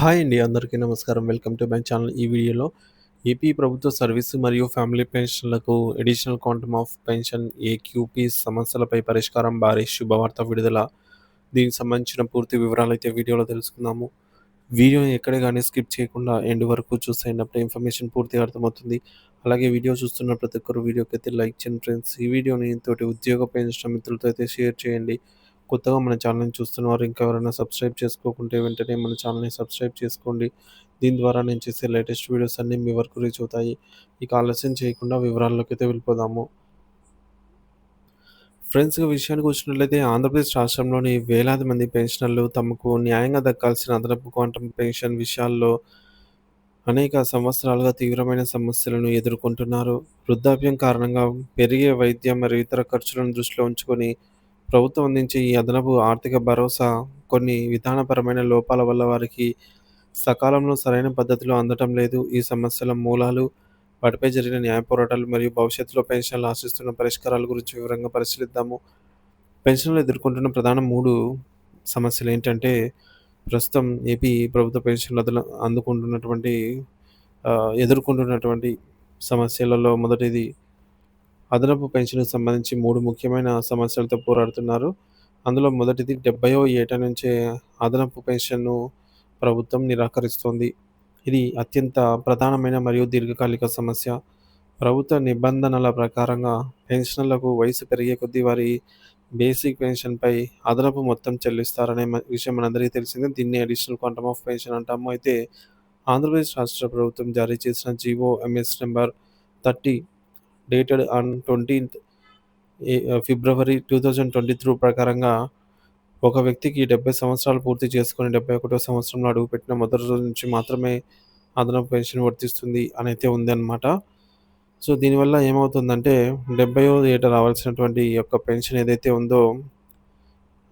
Hi అండి అందరికీ నమస్కారం. Welcome to my channel. ఈ వీడియోలో ఏపీ ప్రభుత్వ సర్వీసు మరియు ఫ్యామిలీ పెన్షన్లకు additional quantum of pension AQP సమస్యలపై పరిష్కారం భారీ శుభవార్త విడుదల. దీనికి సంబంధించిన పూర్తి వివరాలు అయితే వీడియోలో తెలుసుకుందాము. వీడియో ఎక్కడే కానీ స్కిప్ చేయకుండా ఎండ్ వరకు చూసేటప్పుడు ఇన్ఫర్మేషన్ పూర్తిగా అర్థమవుతుంది. అలాగే వీడియో చూస్తున్న ప్రతి ఒక్కరు వీడియోకి అయితే లైక్ చేయండి ఫ్రెండ్స్. ఈ వీడియోని తోటి ఉద్యోగ పెన్షన్ మిత్రులతో అయితే షేర్ చేయండి. కొత్తగా మన ఛానల్ని చూస్తున్నవారు ఇంకా ఎవరైనా సబ్స్క్రైబ్ చేసుకోకుంటే వెంటనే మన ఛానల్ని సబ్స్క్రైబ్ చేసుకోండి. దీని ద్వారా నేను చేసే లేటెస్ట్ వీడియోస్ అన్నీ మీ వరకు రీచ్ అవుతాయి. ఇక ఆలస్యం చేయకుండా వివరాల్లోకి అయితే వెళ్ళిపోదాము. ఫ్రెండ్స్ విషయానికి వచ్చినట్లయితే ఆంధ్రప్రదేశ్ రాష్ట్రంలోని వేలాది మంది పెన్షనర్లు తమకు న్యాయంగా దక్కాల్సిన అదనపు క్వాంటమ్ పెన్షన్ విషయాల్లో అనేక సంవత్సరాలుగా తీవ్రమైన సమస్యలను ఎదుర్కొంటున్నారు. వృద్ధాప్యం కారణంగా పెరిగే వైద్యం మరియు ఇతర ఖర్చులను దృష్టిలో ఉంచుకొని ప్రభుత్వం అందించే ఈ అదనపు ఆర్థిక భరోసా కొన్ని విధానపరమైన లోపాల వల్ల వారికి సకాలంలో సరైన పద్ధతిలో అందటం లేదు. ఈ సమస్యల మూలాలు వాటిపై జరిగిన న్యాయ పోరాటాలు మరియు భవిష్యత్తులో పెన్షన్లు ఆశిస్తున్న పరిష్కారాల గురించి వివరంగా పరిశీలిద్దాము. పెన్షన్లు ఎదుర్కొంటున్న ప్రధాన మూడు సమస్యలు ఏంటంటే ప్రస్తుతం ఏపీ ప్రభుత్వ పెన్షన్లు అదన అందుకుంటున్నటువంటి ఎదుర్కొంటున్నటువంటి సమస్యలలో మొదటిది అదనపు పెన్షన్కు సంబంధించి మూడు ముఖ్యమైన సమస్యలతో పోరాడుతున్నారు. అందులో మొదటిది డెబ్బయో ఏట నుంచే అదనపు పెన్షన్ను ప్రభుత్వం నిరాకరిస్తోంది. ఇది అత్యంత ప్రధానమైన మరియు దీర్ఘకాలిక సమస్య. ప్రభుత్వ నిబంధనల ప్రకారంగా పెన్షన్లకు వయసు పెరిగే కొద్దీ వారి బేసిక్ పెన్షన్పై అదనపు మొత్తం చెల్లిస్తారనే విషయం మనందరికీ తెలిసిందే. దీన్ని అడిషనల్ క్వాంటమ్ ఆఫ్ పెన్షన్ అంటాము. అయితే ఆంధ్రప్రదేశ్ రాష్ట్ర ప్రభుత్వం జారీ చేసిన GO MS number thirty dated on twentieth February two thousand twenty three ప్రకారంగా ఒక వ్యక్తికి డెబ్బై సంవత్సరాలు పూర్తి చేసుకుని డెబ్బై ఒకటో సంవత్సరంలో అడుగుపెట్టిన మొదటి రోజు నుంచి మాత్రమే అదనపు పెన్షన్ వర్తిస్తుంది అని అయితే ఉందన్నమాట. సో దీనివల్ల ఏమవుతుందంటే డెబ్బయో ఏట రావాల్సినటువంటి ఈ యొక్క పెన్షన్ ఏదైతే ఉందో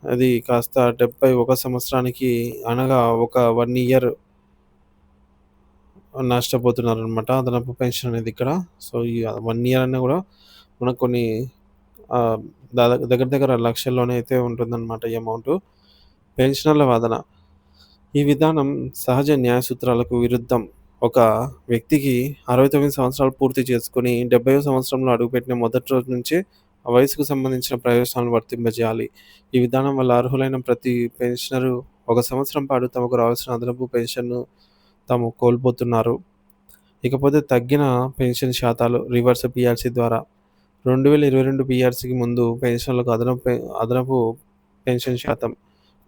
అది కాస్త డెబ్బై ఒక సంవత్సరానికి అనగా ఒక వన్ ఇయర్ నష్టపోతున్నారు అనమాట అదనపు పెన్షన్ అనేది ఇక్కడ. సో ఈ వన్ ఇయర్ అన్న కూడా మనకు కొన్ని దాదాపు దగ్గర దగ్గర లక్షల్లోనే అయితే ఉంటుందన్నమాట ఈ అమౌంట్. పెన్షనర్ల వాదన. ఈ విధానం సహజ న్యాయ సూత్రాలకు విరుద్ధం. ఒక వ్యక్తికి అరవై తొమ్మిది సంవత్సరాలు పూర్తి చేసుకుని డెబ్బై సంవత్సరంలో అడుగుపెట్టిన మొదటి రోజు నుంచే వయసుకు సంబంధించిన ప్రయోజనాలను వర్తింపజేయాలి. ఈ విధానం వల్ల అర్హులైన ప్రతి పెన్షనరు ఒక సంవత్సరం పాటు తమకు రావాల్సిన అదనపు పెన్షన్ను తాము కోల్పోతున్నారు. ఇకపోతే తగ్గిన పెన్షన్ శాతాలు రివర్స్ పిఆర్సీ ద్వారా రెండు వేల ఇరవై రెండు పిఆర్సీకి ముందు పెన్షన్లకు అదనపు అదనపు పెన్షన్ శాతం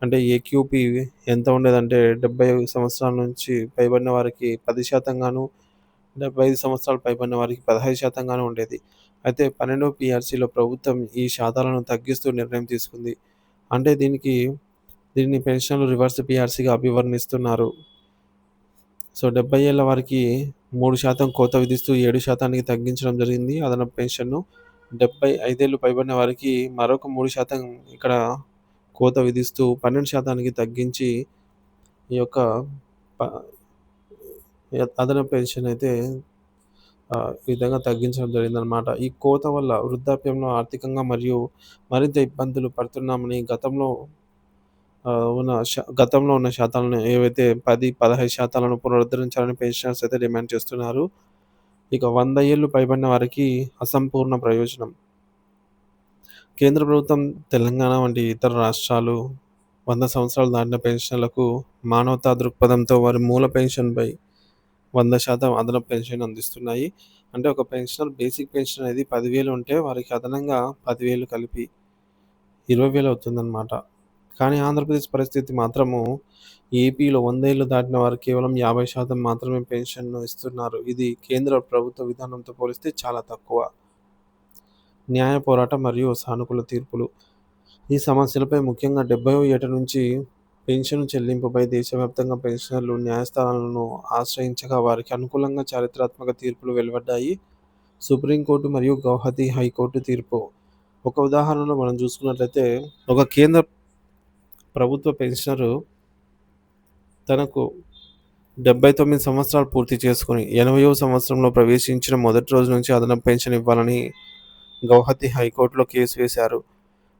అంటే ఏక్యూపీ ఎంత ఉండేదంటే డెబ్బై సంవత్సరాల నుంచి పైబడిన వారికి పది శాతంగాను డెబ్బై ఐదు సంవత్సరాలు పైబడిన వారికి పదహైదు శాతంగాను ఉండేది. అయితే పన్నెండవ పిఆర్సీలో ప్రభుత్వం ఈ శాతాలను తగ్గిస్తూ నిర్ణయం తీసుకుంది. అంటే దీనికి దీన్ని పెన్షన్లు రివర్స్ పిఆర్సీగా అభివర్ణిస్తున్నారు. సో డెబ్బై ఏళ్ళ వారికి మూడు శాతం కోత విధిస్తూ ఏడు శాతానికి తగ్గించడం జరిగింది. అదనపు పెన్షన్ను డెబ్బై ఐదేళ్ళు పైబడిన వారికి మరొక మూడు శాతం ఇక్కడ కోత విధిస్తూ పన్నెండు శాతానికి తగ్గించి ఈ యొక్క ప- అదనపు పెన్షన్ అయితే ఈ విధంగా తగ్గించడం జరిగిందనమాట ఈ కోత వల్ల వృద్ధాప్యంలో ఆర్థికంగా మరియు మరింత ఇబ్బందులు పడుతున్నామని గతంలో ఉన్న శా గతంలో ఉన్న శాతాలను ఏవైతే పది పదహైదు శాతాలను పునరుద్ధరించాలని పెన్షనర్స్ అయితే డిమాండ్ చేస్తున్నారు. ఇక వంద ఏళ్ళు పైబడిన వారికి అసంపూర్ణ ప్రయోజనం. కేంద్ర ప్రభుత్వం తెలంగాణ వంటి ఇతర రాష్ట్రాలు వంద సంవత్సరాలు దాటిన పెన్షన్లకు మానవతా దృక్పథంతో వారి మూల పెన్షన్పై వంద శాతం అదనపు పెన్షన్ అందిస్తున్నాయి. అంటే ఒక పెన్షనర్ బేసిక్ పెన్షన్ అనేది పదివేలు ఉంటే వారికి అదనంగా పదివేలు కలిపి ఇరవై వేలు అవుతుందన్నమాట. కానీ ఆంధ్రప్రదేశ్ పరిస్థితి మాత్రము ఏపీలో వందేళ్ళు దాటిన వారు కేవలం యాభై శాతం మాత్రమే పెన్షన్ను ఇస్తున్నారు. ఇది కేంద్ర ప్రభుత్వ విధానంతో పోలిస్తే చాలా తక్కువ. న్యాయ పోరాటం మరియు సానుకూల తీర్పులు. ఈ సమస్యలపై ముఖ్యంగా డెబ్బై ఏట నుంచి పెన్షన్ చెల్లింపుపై దేశవ్యాప్తంగా పెన్షనర్లు న్యాయస్థానాలను ఆశ్రయించగా వారికి అనుకూలంగా చారిత్రాత్మక తీర్పులు వెలువడ్డాయి. సుప్రీంకోర్టు మరియు గౌహతి హైకోర్టు తీర్పు. ఒక ఉదాహరణలో మనం చూసుకున్నట్లయితే ఒక కేంద్ర ప్రభుత్వ పెన్షనరు తనకు డెబ్బై తొమ్మిది సంవత్సరాలు పూర్తి చేసుకుని ఎనభైవ సంవత్సరంలో ప్రవేశించిన మొదటి రోజు నుంచి అదనపు పెన్షన్ ఇవ్వాలని గౌహతి హైకోర్టులో కేసు వేశారు.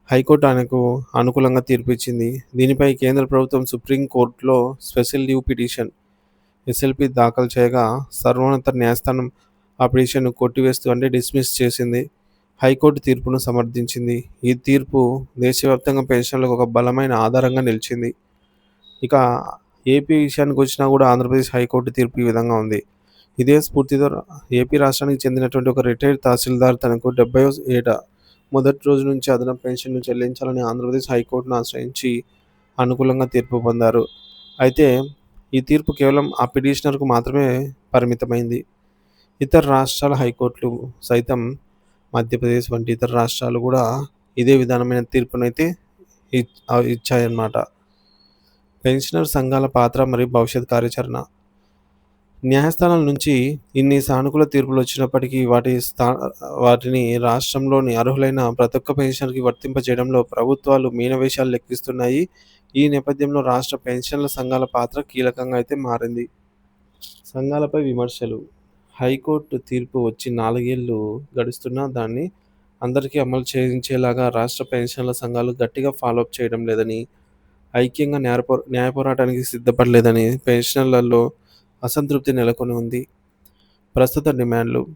హైకోర్టు ఆయనకు అనుకూలంగా తీర్పిచ్చింది దీనిపై కేంద్ర ప్రభుత్వం సుప్రీం కోర్టులో స్పెషల్ లీవ్ పిటిషన్ ఎస్ఎల్పి దాఖలు చేయగా సర్వోన్నత న్యాయస్థానం ఆ పిటిషన్ను కొట్టివేస్తూ అంటే డిస్మిస్ చేసింది. హైకోర్టు తీర్పును సమర్థించింది. ఈ తీర్పు దేశవ్యాప్తంగా పెన్షన్లకు ఒక బలమైన ఆధారంగా నిలిచింది. ఇక ఏపీ విషయానికి వచ్చినా కూడా ఆంధ్రప్రదేశ్ హైకోర్టు తీర్పు ఈ విధంగా ఉంది. ఇదే స్ఫూర్తితో ఏపీ రాష్ట్రానికి చెందినటువంటి ఒక రిటైర్డ్ తహసీల్దార్ తనకు డెబ్బై ఏట మొదటి రోజు నుంచి అదనపు పెన్షన్ను చెల్లించాలని ఆంధ్రప్రదేశ్ హైకోర్టును ఆశ్రయించి అనుకూలంగా తీర్పు పొందారు. అయితే ఈ తీర్పు కేవలం ఆ పిటిషనర్కు మాత్రమే పరిమితమైంది. ఇతర రాష్ట్రాల హైకోర్టులు సైతం మధ్యప్రదేశ్ వంటి ఇతర రాష్ట్రాలు కూడా ఇదే విధానమైన తీర్పునైతే ఇచ్చాయన్నమాట. పెన్షనర్ సంఘాల పాత్ర మరియు భవిష్యత్ కార్యాచరణ. న్యాయస్థానాల నుంచి ఇన్ని సానుకూల తీర్పులు వచ్చినప్పటికీ వాటి స్థా వాటిని రాష్ట్రంలోని అర్హులైన ప్రతి ఒక్క పెన్షన్కి వర్తింపజేయడంలో ప్రభుత్వాలు మీనవేషాలు లెక్కిస్తున్నాయి. ఈ నేపథ్యంలో రాష్ట్ర పెన్షన్ల సంఘాల పాత్ర కీలకంగా అయితే మారింది. సంఘాలపై విమర్శలు. హైకోర్టు తీర్పు వచ్చి నాలుగేళ్ళు గడుస్తున్నా దాన్ని అందరికీ అమలు చేయించేలాగా రాష్ట్ర పెన్షన్ల సంఘాలు గట్టిగా ఫాలోఅప్ చేయడం లేదని ఐక్యంగా న్యాయపో న్యాయ పోరాటానికి సిద్ధపడలేదని పెన్షనర్లలో అసంతృప్తి నెలకొని ఉంది. ప్రస్తుత డిమాండ్లు.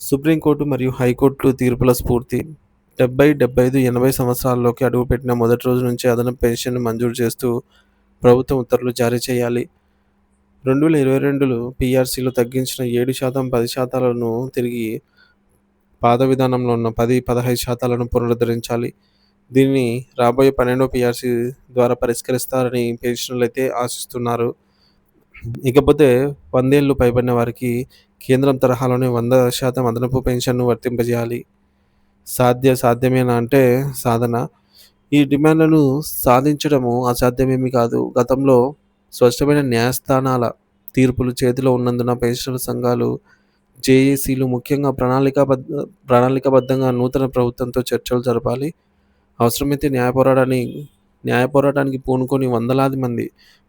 సుప్రీంకోర్టు మరియు హైకోర్టు తీర్పుల స్ఫూర్తి. డెబ్బై డెబ్బై ఐదు ఎనభై సంవత్సరాల్లోకి అడుగుపెట్టిన మొదటి రోజు నుంచి అదనపు పెన్షన్ మంజూరు చేస్తూ ప్రభుత్వం ఉత్తర్వులు జారీ చేయాలి. రెండు వేల ఇరవై రెండులో పీఆర్సీలో తగ్గించిన ఏడు శాతం పది శాతాలను తిరిగి పాత విధానంలో ఉన్న పది పదహైదు శాతాలను పునరుద్ధరించాలి. దీన్ని రాబోయే పన్నెండో పీఆర్సీ ద్వారా పరిష్కరిస్తారని పెన్షనర్లు అయితే ఆశిస్తున్నారు. ఇకపోతే వందేళ్ళు పైబడిన వారికి కేంద్రం తరహాలోనే వంద శాతం అదనపు పెన్షన్ను వర్తింపజేయాలి. సాధ్య సాధ్యమేనా అంటే సాధన. ఈ డిమాండ్లను సాధించడము అసాధ్యమేమి కాదు. గతంలో స్పష్టమైన న్యాయస్థానాల తీర్పులు చేతిలో ఉన్నందున పెన్షనర్ సంఘాలు జేఏసీలు ముఖ్యంగా ప్రణాళికాబద్ధ ప్రణాళికాబద్ధంగా నూతన ప్రభుత్వంతో చర్చలు జరపాలి. అవసరమైతే న్యాయ పోరాటాన్ని న్యాయ పోరాటానికి పూనుకొని వందలాది మంది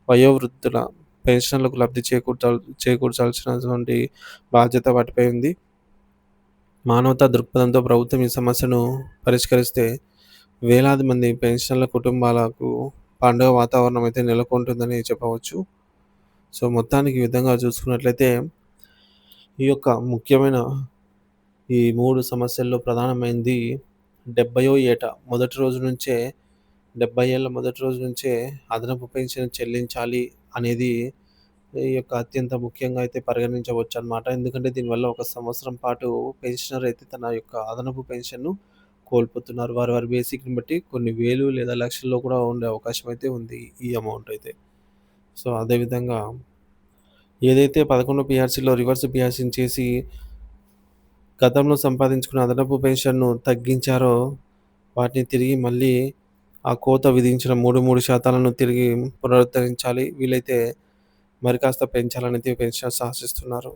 వయోవృద్ధుల పెన్షన్లకు లబ్ధి చేకూర్చాల్ చేకూర్చాల్సినటువంటి బాధ్యత వాటిపై ఉంది. మానవతా దృక్పథంతో ప్రభుత్వం ఈ సమస్యను పరిష్కరిస్తే వేలాది మంది పెన్షన్ల కుటుంబాలకు పండుగ వాతావరణం అయితే నెలకొంటుందని చెప్పవచ్చు. సో మొత్తానికి ఈ విధంగా చూసుకున్నట్లయితే ఈ యొక్క ముఖ్యమైన ఈ మూడు సమస్యల్లో ప్రధానమైనది డెబ్బయో ఏట మొదటి రోజు నుంచే డెబ్బై ఏళ్ళ మొదటి రోజు నుంచే అదనపు పెన్షన్ చెల్లించాలి అనేది ఈ యొక్క అత్యంత ముఖ్యంగా అయితే పరిగణించవచ్చు అనమాట ఎందుకంటే దీనివల్ల ఒక సంవత్సరం పాటు పెన్షనర్ అయితే తన యొక్క అదనపు పెన్షన్ను కోల్పోతున్నారు. వారి వారి బేసిక్ని బట్టి కొన్ని వేలు లేదా లక్షల్లో కూడా ఉండే అవకాశం అయితే ఉంది ఈ అమౌంట్ అయితే. సో అదేవిధంగా ఏదైతే పదకొండు పిఆర్సీలో రివర్స్ పిఆర్సీని చేసి గతంలో సంపాదించుకున్న అదనపు పెన్షన్ను తగ్గించారో వాటిని తిరిగి మళ్ళీ ఆ కోత విధించిన మూడు మూడు శాతాలను తిరిగి పునరుద్ధరించాలి. వీలైతే మరి కాస్త పెంచాలని పెన్షనర్స్ ఆశిస్తున్నారు.